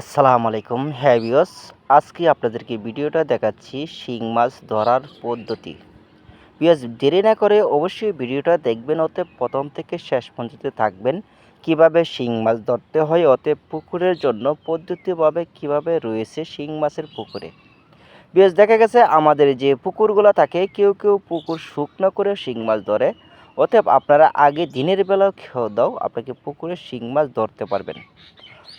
আসসালামু আলাইকুম হ্যাঁ হ্যাভিওস আজকে আপনাদেরকে ভিডিওটা দেখাচ্ছি শিং মাছ ধরার পদ্ধতি। বিয়স দেরি না করে অবশ্যই ভিডিওটা দেখবেন ওতে প্রথম থেকে শেষ পর্যন্ত থাকবেন। কীভাবে শিং মাছ ধরতে হয় ওতে পুকুরের জন্য পদ্ধতিভাবে কীভাবে রয়েছে শিং মাছের পুকুরে। বিয়স দেখা গেছে আমাদের যে পুকুরগুলো থাকে, কেউ কেউ পুকুর শুকনো করে শিং মাছ ধরে। অতএব আপনারা আগে দিনের বেলাও খেয়ে দাও, আপনাকে পুকুরে শিং মাছ ধরতে পারবেন।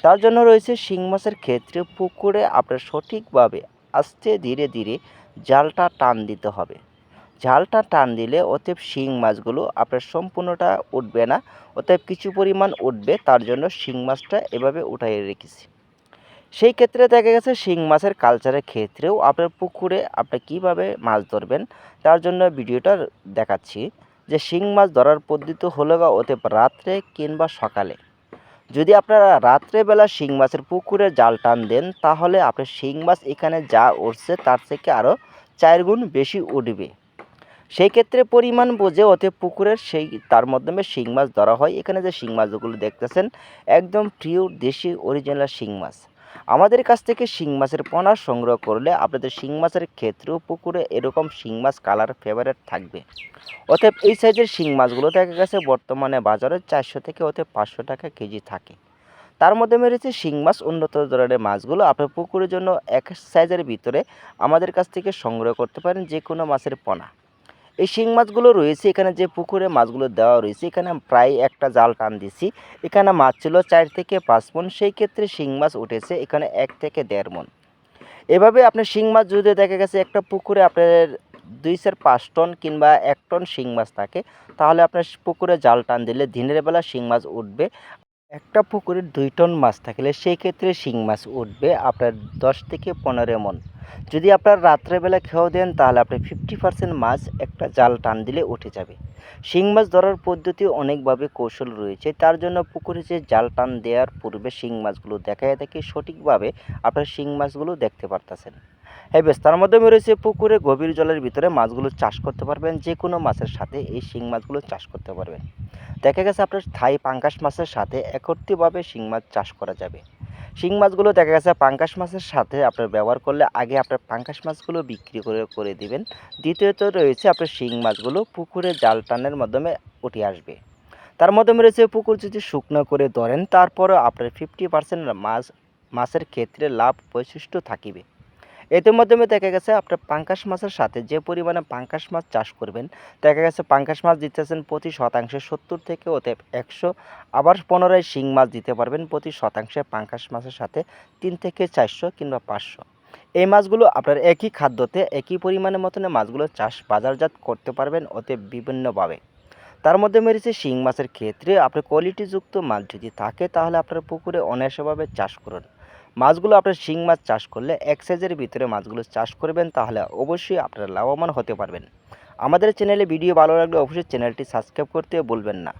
তার জন্য রয়েছে শিং মাছের ক্ষেত্রে পুকুরে আপনার সঠিকভাবে আস্তে ধীরে ধীরে জালটা টান দিতে হবে। জালটা টান দিলে অতএব শিং মাছগুলো আপনার সম্পূর্ণটা উঠবে না, অতএব কিছু পরিমাণ উঠবে, তার জন্য শিং মাছটা এভাবে উঠাই রেখেছি। সেই ক্ষেত্রে দেখা গেছে শিং মাছের কালচারের ক্ষেত্রেও আপনার পুকুরে আপনি কীভাবে মাছ ধরবেন, তার জন্য ভিডিওটা দেখাচ্ছি। যে শিং মাছ ধরার পদ্ধতি হলো বা অতএব রাত্রে কিংবা সকালে। যদি আপনারা রাত্রেবেলা শিং মাছের পুকুরে জাল টান দেন, তাহলে আপনার শিং মাছ এখানে যা উঠছে তার থেকে আরও চার গুণ বেশি উঠবে। সেই ক্ষেত্রে পরিমাণ বোঝে ওতে পুকুরের সেই, তার মাধ্যমে শিং মাছ ধরা হয়। এখানে যে শিং মাছগুলো দেখতেছেন, একদম পিওর দেশি অরিজিনাল শিং মাছ। আমাদের কাছ থেকে শিং মাছের পোনা সংগ্রহ করলে আপনাদের শিং মাছের ক্ষেত্রেও পুকুরে এরকম শিং মাছ কালার ফেভারেট থাকবে। অতএব এই সাইজের শিং মাছগুলো দেখা গেছে বর্তমানে বাজারে চারশো থেকে ওতে পাঁচশো টাকা কেজি থাকে। তার মধ্যে রয়েছে শিং মাছ, উন্নত ধরনের মাছগুলো আপনার পুকুরের জন্য এক সাইজের ভিতরে আমাদের কাছ থেকে সংগ্রহ করতে পারেন যে কোনো মাছের পোনা। এই শিং মাছগুলো রয়েছে, এখানে যে পুকুরে মাছগুলো দেওয়া রয়েছে, এখানে প্রায় একটা জাল টান দিছি এখানে মাছ ছিল চার থেকে পাঁচ মন, সেই ক্ষেত্রে শিং মাছ উঠেছে এখানে এক থেকে দেড় মন। এভাবে আপনার শিং মাছ যদি দেখা গেছে একটা পুকুরে আপনার দুই চার পাঁচ টন কিংবা এক টন শিং মাছ থাকে, তাহলে আপনার পুকুরে জাল টান দিলে দিনের বেলা শিং মাছ উঠবে। একটা পুকুরে দুই টন মাছ থাকলে সেই ক্ষেত্রে শিং মাছ উঠবে আপনার দশ থেকে পনেরো মন। যদি আপনার রাত্রেবেলা খেয়েও দেন, তাহলে আপনি ফিফটি পার্সেন্ট মাছ একটা জাল টান দিলে উঠে যাবে। শিং মাছ ধরার পদ্ধতি অনেকভাবে কৌশল রয়েছে, তার জন্য পুকুরে যে জাল টান দেওয়ার পূর্বে শিং মাছগুলো দেখে সঠিকভাবে আপনার শিং মাছগুলো দেখতে পারতেছেন। হ্যাঁ বেশ, তার মাধ্যমে রয়েছে পুকুরে গভীর জলের ভিতরে মাছগুলো চাষ করতে পারবেন যে কোনো মাছের সাথে এই শিং মাছগুলো চাষ করতে পারবেন। দেখা গেছে আপনার থাই পাঙ্কাশ মাছের সাথে একত্রিতভাবে শিং মাছ চাষ করা যাবে। শিং মাছগুলো দেখা গেছে পাঙ্কাশ মাছের সাথে আপনার ব্যবহার করলে আগে আপনার পাঙ্কাশ মাছগুলো বিক্রি করে করে দিবেন। দ্বিতীয়ত রয়েছে আপনার শিং মাছগুলো পুকুরে জাল টানের মাধ্যমে উঠে আসবে। তার মাধ্যমে রয়েছে পুকুর যদি শুকনো করে ধরেন, তারপরও আপনার ফিফটি পার্সেন্ট মাছ, মাছের ক্ষেত্রে লাভ বৈশিষ্ট্য থাকিবে। এতে মাধ্যমে দেখা গেছে আপনার পাঙ্কাশ মাছের সাথে যে পরিমাণে পাঙ্কাশ মাছ চাষ করবেন, দেখা গেছে পাঙ্কাশ মাছ দিতেছেন প্রতি শতাংশে সত্তর থেকে ওতে একশো, আবার পনেরোয় শিং মাছ দিতে পারবেন প্রতি শতাংশে পাঙ্কাশ মাছের সাথে তিন থেকে চারশো কিংবা পাঁচশো। এই মাছগুলো আপনার একই খাদ্যতে একই পরিমাণের মতনে মাছগুলো চাষ বাজারজাত করতে পারবেন ওতে বিভিন্নভাবে। তার মধ্যে মেরেছে শিং মাছের ক্ষেত্রে আপনার কোয়ালিটিযুক্ত মাছ যদি থাকে তাহলে আপনার পুকুরে অনায়াসভাবে চাষ করুন। মাছগুলো আপনার শিং মাছ চাষ করলে এক সাইজের ভিতরে মাছগুলো চাষ করবেন, তাহলে অবশ্যই আপনারা লাভবান হতে পারবেন। আমাদের চ্যানেলে ভিডিও ভালো লাগলে অবশ্যই চ্যানেলটি সাবস্ক্রাইব করতে বলবেন না।